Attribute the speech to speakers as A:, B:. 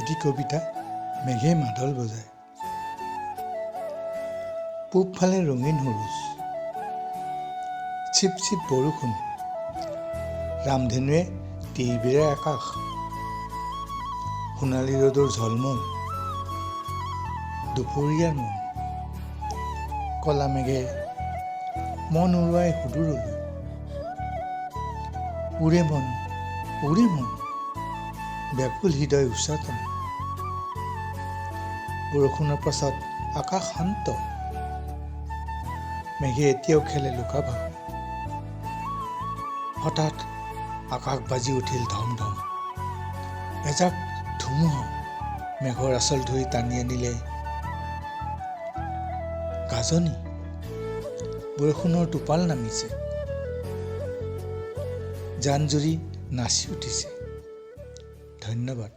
A: এটি কবিতা মেঘে মাদল বজায়। পূবফালে ৰঙীন সৰুজ চিপ চিপ বৰষুণ। ৰামধেনুৱে তিৰবিৰে আকাশ। সোণালী ৰ'দৰ ঝলমল। দুপৰীয়াৰ মন। কলা মেঘে মন উৰুৱাই সুদূৰলৈ। উৰে মন উৰে মন। ব্যাকুল হৃদয় উচ্চাতন বৰষুণৰ পাছত আকাশ শান্ত। মেঘে এতিয়াও খেলে লুকা ভাও হঠাৎ আকাশ বাজি উঠিল ধম ধম এজাক ধুমুহা মেঘৰ আচল ধৰি টানি আনিলে। গাজনি, বৰষুণৰ টোপাল নামিছে। জান জুৰি নাচি উঠিছে। ধন্যবাদ